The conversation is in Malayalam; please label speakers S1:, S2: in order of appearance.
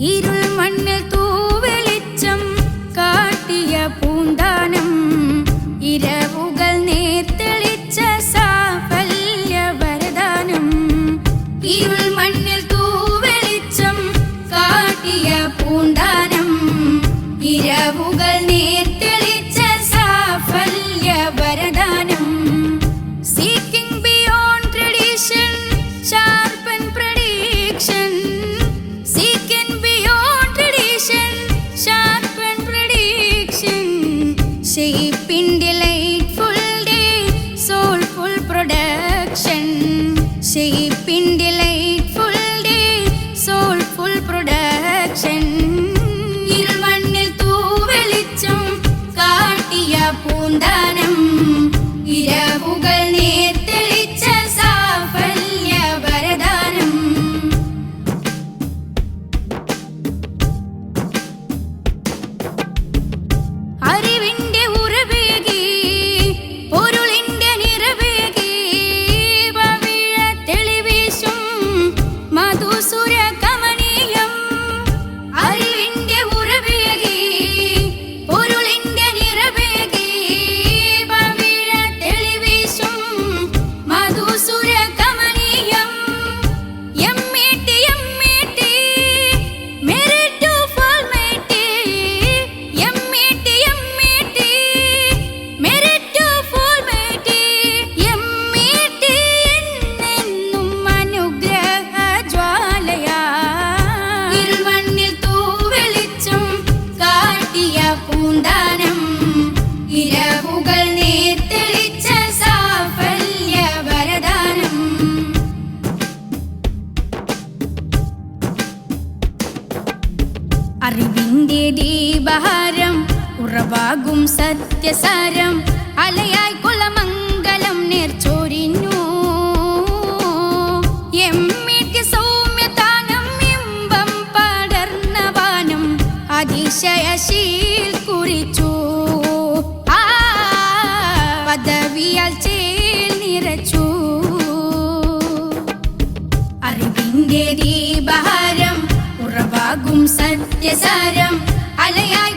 S1: இருள் மண்ணில் ഷെയ്പ്പിൻ ഫുൾ ഡേ സോൾഫുൾ പ്രൊഡക്ഷൻ ഷെയ് അറിവിന്റെ ദീപഹാരം ഉറവാകും സത്യസാരം. അലയായി കുളമംഗലം നേർച്ചോരിഞ്ഞു. എമ്മിക്ക് നിറച്ചു. അറിവിന്റെ ദീപഹാരം സത്യസാരം അലയായി